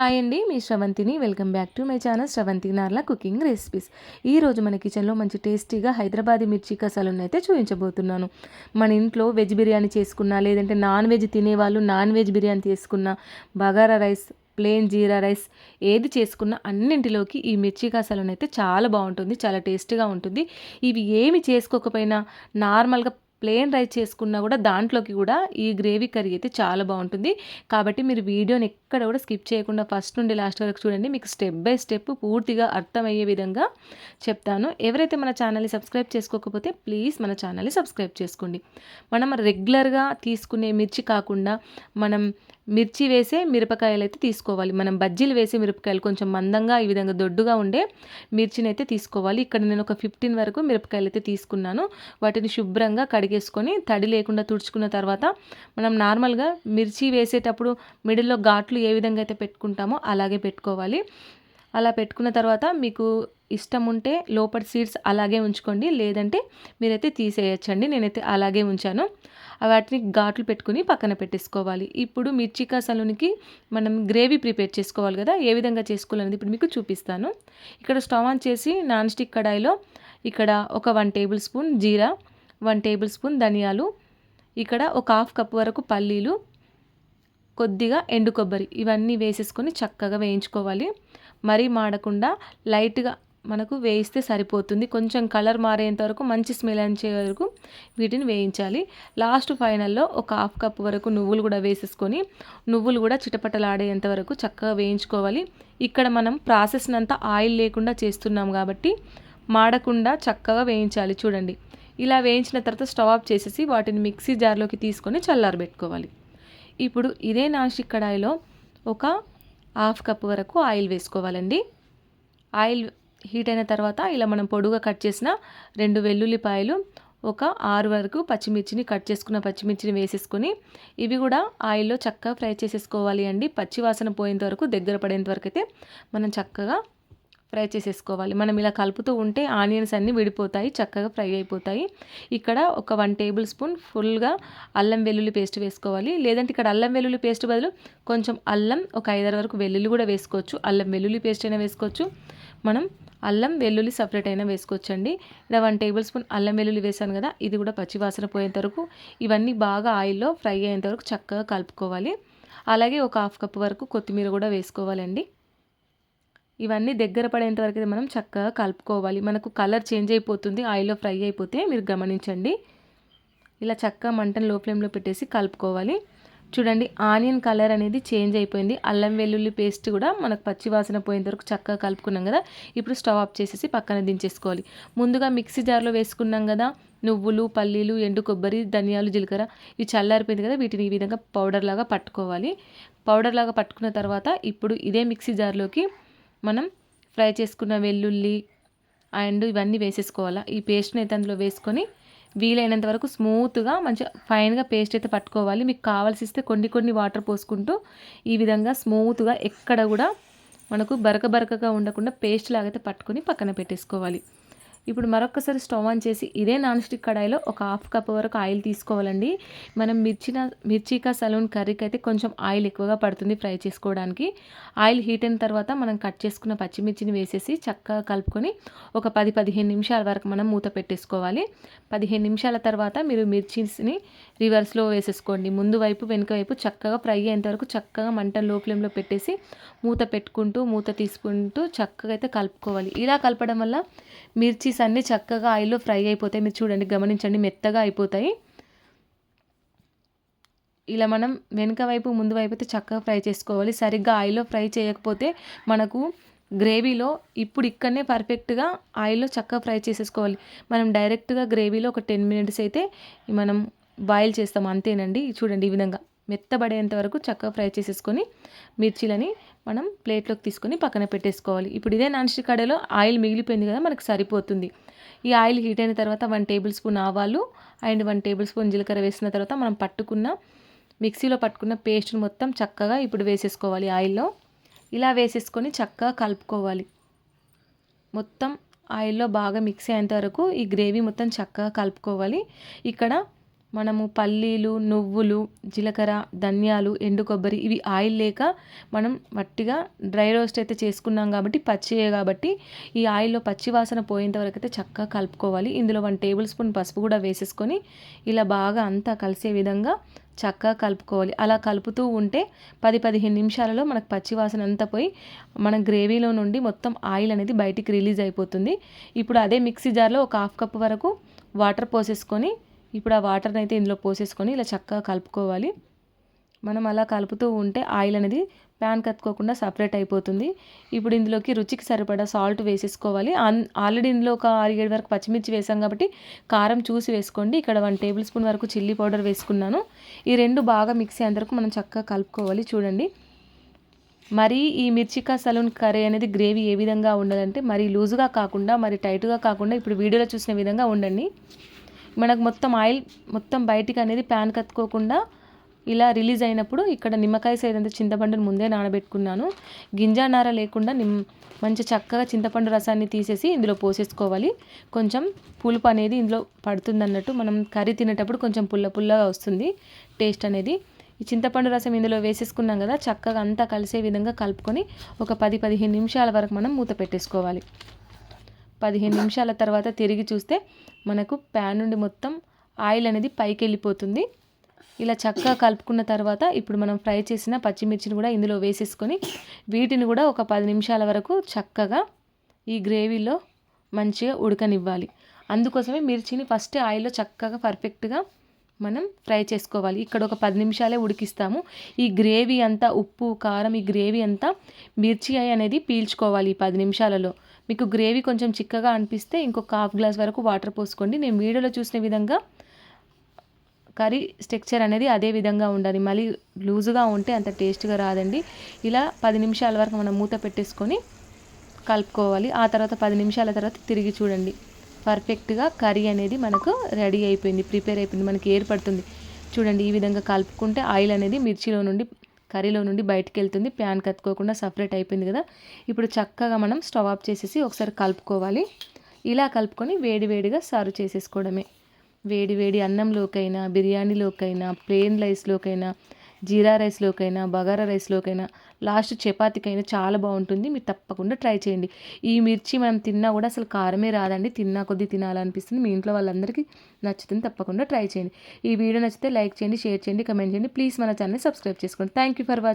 Hi అండి మీ శ్రవంతిని. Welcome back to my channel Shravanthi Narla cooking recipes. ఈరోజు మన కిచెన్లో మంచి టేస్టీగా హైదరాబాదీ మిర్చి కసాలను అయితే చూపించబోతున్నాను మన ఇంట్లో వెజ్ బిర్యానీ చేసుకున్నా లేదంటే నాన్ వెజ్ తినేవాళ్ళు నాన్ వెజ్ బిర్యానీ చేసుకున్నా bagara rice plain jeera rice ఏది చేసుకున్నా అన్నింటిలోకి ఈ మిర్చి కసాలను అయితే చాలా బాగుంటుంది చాలా టేస్టీగా ఉంటుంది. ఇవి ఏమి చేసుకోకపోయినా నార్మల్గా ప్లేన్ రైస్ చేసుకున్నా కూడా దాంట్లోకి కూడా ఈ గ్రేవీ కర్రీ అయితే చాలా బాగుంటుంది. కాబట్టి మీరు వీడియోని ఎక్కడ కూడా స్కిప్ చేయకుండా ఫస్ట్ నుండి లాస్ట్ వరకు చూడండి. మీకు స్టెప్ బై స్టెప్ పూర్తిగా అర్థమయ్యే విధంగా చెప్తాను. ఎవరైతే మన ఛానల్ని సబ్స్క్రైబ్ చేసుకోకపోతే ప్లీజ్ మన ఛానల్ని సబ్స్క్రైబ్ చేసుకోండి. మనం రెగ్యులర్గా తీసుకునే మిర్చి కాకుండా మనం మిర్చి వేసే మిరపకాయలు అయితే తీసుకోవాలి. మనం బజ్జీలు వేసే మిరపకాయలు కొంచెం మందంగా ఈ విధంగా దొడ్డుగా ఉండే మిర్చిని అయితే తీసుకోవాలి. ఇక్కడ నేను ఒక ఫిఫ్టీన్ వరకు మిరపకాయలు అయితే తీసుకున్నాను. వాటిని శుభ్రంగా కడిగేసుకొని తడి లేకుండా తుడుచుకున్న తర్వాత మనం నార్మల్గా మిర్చి వేసేటప్పుడు మిడిల్లో ఘాట్లు ఏ విధంగా అయితే పెట్టుకుంటామో అలాగే పెట్టుకోవాలి. అలా పెట్టుకున్న తర్వాత మీకు ఇష్టం ఉంటే లోపల సీడ్స్ అలాగే ఉంచుకోండి. లేదంటే మీరైతే తీసేయచ్చండి. నేనైతే అలాగే ఉంచాను. వాటిని ఘాట్లు పెట్టుకుని పక్కన పెట్టేసుకోవాలి. ఇప్పుడు మిర్చి కసలునికి మనం గ్రేవీ ప్రిపేర్ చేసుకోవాలి కదా ఏ విధంగా చేసుకోవాలనేది ఇప్పుడు మీకు చూపిస్తాను. ఇక్కడ స్టవ్ ఆన్ చేసి నాన్ స్టిక్ కడాయిలో ఇక్కడ ఒక one tablespoon jeera one tablespoon ధనియాలు ఇక్కడ ఒక హాఫ్ కప్ వరకు పల్లీలు కొద్దిగా ఎండు కొబ్బరి ఇవన్నీ వేసేసుకొని చక్కగా వేయించుకోవాలి. మరీ మాడకుండా లైట్గా మనకు వేయిస్తే సరిపోతుంది. కొంచెం కలర్ మారేంత వరకు మంచి స్మెల్ అంచే వరకు వీటిని వేయించాలి. లాస్ట్ ఫైనల్లో ఒక హాఫ్ కప్ వరకు నువ్వులు కూడా వేసేసుకొని నువ్వులు కూడా చిటపటలాడేంత వరకు చక్కగా వేయించుకోవాలి. ఇక్కడ మనం ప్రాసెస్ని అంతా ఆయిల్ లేకుండా చేస్తున్నాం కాబట్టి మాడకుండా చక్కగా వేయించాలి. చూడండి. ఇలా వేయించిన తర్వాత స్టవ్ ఆఫ్ చేసేసి వాటిని మిక్సీ జార్లోకి తీసుకొని చల్లారబెట్టుకోవాలి. ఇప్పుడు ఇదే నాన్స్టిక్ కడాయిలో ఒక హాఫ్ కప్ వరకు ఆయిల్ వేసుకోవాలండి. ఆయిల్ హీట్ అయిన తర్వాత ఇలా మనం పొడుగా కట్ చేసిన రెండు వెల్లుల్లిపాయలు ఒక ఆరు వరకు పచ్చిమిర్చిని కట్ చేసుకున్న పచ్చిమిర్చిని వేసేసుకొని ఇవి కూడా ఆయిల్లో చక్కగా ఫ్రై చేసేసుకోవాలి అండి. పచ్చి వాసన పోయేంత వరకు దగ్గర పడేంత వరకు అయితే మనం చక్కగా ఫ్రై చేసేసుకోవాలి. మనం ఇలా కలుపుతూ ఉంటే ఆనియన్స్ అన్నీ విడిపోతాయి చక్కగా ఫ్రై అయిపోతాయి. ఇక్కడ ఒక వన్ టేబుల్ స్పూన్ ఫుల్గా అల్లం వెల్లుల్లి పేస్ట్ వేసుకోవాలి. లేదంటే ఇక్కడ అల్లం వెల్లుల్లి పేస్ట్ బదులు కొంచెం అల్లం ఒక ఐదారు వరకు వెల్లుల్లి కూడా వేసుకోవచ్చు. అల్లం వెల్లుల్లి పేస్ట్ అయినా వేసుకోవచ్చు. మనం అల్లం వెల్లుల్లి సపరేట్ అయినా వేసుకోవచ్చండి. ఇలా వన్ టేబుల్ స్పూన్ అల్లం వెల్లుల్లి వేసాను కదా ఇది కూడా పచ్చివాసన పోయేంత వరకు ఇవన్నీ బాగా ఆయిల్లో ఫ్రై అయ్యేంత వరకు చక్కగా కలుపుకోవాలి. అలాగే ఒక హాఫ్ కప్ వరకు కొత్తిమీర కూడా వేసుకోవాలండి. ఇవన్నీ దగ్గర పడేంత వరకు అయితే మనం చక్కగా కలుపుకోవాలి. మనకు కలర్ చేంజ్ అయిపోతుంది ఆయిల్లో ఫ్రై అయిపోతే మీరు గమనించండి. ఇలా చక్కగా మంటను లో ఫ్లేమ్లో పెట్టేసి కలుపుకోవాలి. చూడండి ఆనియన్ కలర్ అనేది చేంజ్ అయిపోయింది. అల్లం వెల్లుల్లి పేస్ట్ కూడా మనకు పచ్చి వాసన పోయేంత వరకు చక్కగా కలుపుకున్నాం కదా. ఇప్పుడు స్టవ్ ఆఫ్ చేసేసి పక్కన దించేసుకోవాలి. ముందుగా మిక్సీ జార్లో వేసుకున్నాం కదా నువ్వులు పల్లీలు ఎండు కొబ్బరి ధనియాలు జీలకర్ర ఇవి చల్లారిపోయింది కదా. వీటిని ఈ విధంగా పౌడర్ లాగా పట్టుకోవాలి. పౌడర్ లాగా పట్టుకున్న తర్వాత ఇప్పుడు ఇదే మిక్సీ జార్లోకి మనం ఫ్రై చేసుకున్న వెల్లుల్లి అండ్ ఇవన్నీ వేసేసుకోవాలా. ఈ పేస్ట్ని అయితే అందులో వేసుకొని వీలైనంత వరకు స్మూత్గా మంచిగా ఫైన్గా పేస్ట్ అయితే పట్టుకోవాలి. మీకు కావాల్సిస్తే కొన్ని కొన్ని వాటర్ పోసుకుంటూ ఈ విధంగా స్మూత్గా ఎక్కడ కూడా మనకు బరక బరకగా ఉండకుండా పేస్ట్ లాగైతే పట్టుకొని పక్కన పెట్టేసుకోవాలి. ఇప్పుడు మరొకసారి స్టవ్ ఆన్ చేసి ఇదే నాన్ స్టిక్ కడాయిలో ఒక హాఫ్ కప్ వరకు ఆయిల్ తీసుకోవాలండి. మనం మిర్చిన మిర్చికా సలూన్ కర్రీకి అయితే కొంచెం ఆయిల్ ఎక్కువగా పడుతుంది ఫ్రై చేసుకోవడానికి. ఆయిల్ హీట్ అయిన తర్వాత మనం కట్ చేసుకున్న పచ్చిమిర్చిని వేసేసి చక్కగా కలుపుకొని ఒక పది పదిహేను నిమిషాల వరకు మనం మూత పెట్టేసుకోవాలి. పదిహేను నిమిషాల తర్వాత మీరు మిర్చిని రివర్స్లో వేసేసుకోండి. ముందు వైపు వెనుక వైపు చక్కగా ఫ్రై అయ్యేంత వరకు చక్కగా మంట లో ఫ్లేమ్లో పెట్టేసి మూత పెట్టుకుంటూ మూత తీసుకుంటూ చక్కగా అయితే కలుపుకోవాలి. ఇలా కలపడం వల్ల మిర్చి పీస్ అన్నీ చక్కగా ఆయిల్లో ఫ్రై అయిపోతాయి. మీరు చూడండి గమనించండి మెత్తగా అయిపోతాయి. ఇలా మనం వెనుక వైపు ముందు వైపు అయితే చక్కగా ఫ్రై చేసుకోవాలి. సరిగ్గా ఆయిల్లో ఫ్రై చేయకపోతే మనకు గ్రేవీలో ఇప్పుడు ఇక్కడనే పర్ఫెక్ట్గా ఆయిల్లో చక్కగా ఫ్రై చేసేసుకోవాలి. మనం డైరెక్ట్గా గ్రేవీలో ఒక టెన్ మినిట్స్ అయితే మనం బాయిల్ చేస్తాం. అంతేనండి. చూడండి ఈ విధంగా. మెత్తబడేంత వరకు చక్కగా ఫ్రై చేసేసుకొని మిర్చీలని మనం ప్లేట్లోకి తీసుకొని పక్కన పెట్టేసుకోవాలి. ఇప్పుడు ఇదే నాన్ స్టిక్ కడాయిలో ఆయిల్ మిగిలిపోయింది కదా మనకు సరిపోతుంది. ఈ ఆయిల్ హీట్ అయిన తర్వాత వన్ టేబుల్ స్పూన్ ఆవాలు అండ్ వన్ టేబుల్ స్పూన్ జీలకర్ర వేసిన తర్వాత మనం పట్టుకున్న మిక్సీలో పట్టుకున్న పేస్ట్ని మొత్తం చక్కగా ఇప్పుడు వేసేసుకోవాలి ఆయిల్లో. ఇలా వేసేసుకొని చక్కగా కలుపుకోవాలి. మొత్తం ఆయిల్లో బాగా మిక్స్ అయ్యేంత వరకు ఈ గ్రేవీ మొత్తం చక్కగా కలుపుకోవాలి. ఇక్కడ మనము పల్లీలు నువ్వులు జీలకర్ర ధనియాలు ఎండు కొబ్బరి ఇవి ఆయిల్ లేక మనం మట్టిగా డ్రై రోస్ట్ అయితే చేసుకున్నాం కాబట్టి పచ్చియే కాబట్టి ఈ ఆయిల్లో పచ్చి వాసన పోయేంత వరకు అయితే చక్కగా కలుపుకోవాలి. ఇందులో వన్ టేబుల్ స్పూన్ పసుపు కూడా వేసేసుకొని ఇలా బాగా అంతా కలిసే విధంగా చక్కగా కలుపుకోవాలి. అలా కలుపుతూ ఉంటే పది పదిహేను నిమిషాలలో మనకు పచ్చి వాసన అంతా పోయి మన గ్రేవీలో నుండి మొత్తం ఆయిల్ అనేది బయటికి రిలీజ్ అయిపోతుంది. ఇప్పుడు అదే మిక్సీ జార్లో ఒక హాఫ్ కప్ వరకు వాటర్ పోసేసుకొని ఇప్పుడు ఆ వాటర్ని అయితే ఇందులో పోసేసుకొని ఇలా చక్కగా కలుపుకోవాలి. మనం అలా కలుపుతూ ఉంటే ఆయిల్ అనేది ప్యాన్ కత్తుకోకుండా సపరేట్ అయిపోతుంది. ఇప్పుడు ఇందులోకి రుచికి సరిపడా సాల్ట్ వేసేసుకోవాలి. ఆల్రెడీ ఇందులో ఒక ఆరు ఏడు వరకు పచ్చిమిర్చి వేసాం కాబట్టి కారం చూసి వేసుకోండి. ఇక్కడ వన్ టేబుల్ స్పూన్ వరకు చిల్లీ పౌడర్ వేసుకున్నాను. ఈ రెండు బాగా మిక్సీ అందరకు మనం చక్కగా కలుపుకోవాలి. చూడండి. మరి ఈ మిర్చికా సలూన్ కర్రీ అనేది గ్రేవీ ఏ విధంగా ఉండాలంటే మరి లూజుగా కాకుండా మరి టైట్గా కాకుండా ఇప్పుడు వీడియోలో చూసిన విధంగా ఉండండి. మనకు మొత్తం ఆయిల్ మొత్తం బయటికి అనేది ప్యాన్ కత్తుకోకుండా ఇలా రిలీజ్ అయినప్పుడు ఇక్కడ నిమ్మకాయ సైజ్ అంతా చింతపండుని ముందే నానబెట్టుకున్నాను. గింజ నార లేకుండా నిమ్ మంచి చక్కగా చింతపండు రసాన్ని తీసేసి ఇందులో పోసేసుకోవాలి. కొంచెం పులుపు అనేది ఇందులో పడుతుంది అన్నట్టు మనం కర్రీ తినేటప్పుడు కొంచెం పుల్ల పుల్లగా వస్తుంది టేస్ట్ అనేది. ఈ చింతపండు రసం ఇందులో వేసేసుకున్నాం కదా చక్కగా అంతా కలిసే విధంగా కలుపుకొని ఒక పది పదిహేను నిమిషాల వరకు మనం మూత పెట్టేసుకోవాలి. పదిహేను నిమిషాల తర్వాత తిరిగి చూస్తే మనకు ప్యాన్ నుండి మొత్తం ఆయిల్ అనేది పైకి వెళ్ళిపోతుంది. ఇలా చక్కగా కలుపుకున్న తర్వాత ఇప్పుడు మనం ఫ్రై చేసిన పచ్చిమిర్చిని కూడా ఇందులో వేసేసుకొని వీటిని కూడా ఒక పది నిమిషాల వరకు చక్కగా ఈ గ్రేవీలో మంచిగా ఉడకనివ్వాలి. అందుకోసమే మిర్చిని ఫస్ట్ ఆయిల్లో చక్కగా పర్ఫెక్ట్గా మనం ఫ్రై చేసుకోవాలి. ఇక్కడ ఒక పది నిమిషాలే ఉడికిస్తాము. ఈ గ్రేవీ అంతా ఉప్పు కారం ఈ గ్రేవీ అంతా మిర్చి అనేది పీల్చుకోవాలి ఈ పది నిమిషాలలో. మీకు గ్రేవీ కొంచెం చిక్కగా అనిపిస్తే ఇంకొక హాఫ్ గ్లాస్ వరకు వాటర్ పోసుకోండి. నేను వీడియోలో చూసిన విధంగా కర్రీ స్ట్రక్చర్ అనేది అదే విధంగా ఉండాలి. మళ్ళీ లూజుగా ఉంటే అంత టేస్ట్గా రాదండి. ఇలా పది నిమిషాల వరకు మనం మూత పెట్టేసుకొని కలుపుకోవాలి. ఆ తర్వాత పది నిమిషాల తర్వాత తిరిగి చూడండి. పర్ఫెక్ట్గా కర్రీ అనేది మనకు రెడీ అయిపోయింది ప్రిపేర్ అయిపోయింది మనకి ఏర్పడుతుంది. చూడండి ఈ విధంగా కలుపుకుంటే ఆయిల్ అనేది మిర్చిలో నుండి కర్రీలో నుండి బయటకు వెళ్తుంది ప్యాన్ కత్తుకోకుండా సపరేట్ అయిపోయింది కదా. ఇప్పుడు చక్కగా మనం స్టవ్ ఆఫ్ చేసేసి ఒకసారి కలుపుకోవాలి. ఇలా కలుపుకొని వేడివేడిగా సర్వ్ చేసేసుకోవడమే. వేడి వేడి అన్నంలోకైనా బిర్యానీలోకైనా ప్లెయిన్ రైస్లోకైనా జీరా రైస్లోకైనా బగారా రైస్లోకైనా లాస్ట్ చపాతీకైనా చాలా బాగుంటుంది. మీరు తప్పకుండా ట్రై చేయండి. ఈ మిర్చి మనం తిన్నా కూడా అసలు కారమే రాదండి. తిన్నా కొద్దీ తినాలనిపిస్తుంది. మీ ఇంట్లో వాళ్ళందరికీ నచ్చుతుంది తప్పకుండా ట్రై చేయండి. ఈ వీడియో నచ్చితే లైక్ చేయండి షేర్ చేయండి కమెంట్ చేయండి. ప్లీజ్ మన ఛానల్ సబ్స్క్రైబ్ చేసుకోండి. Thank you for watching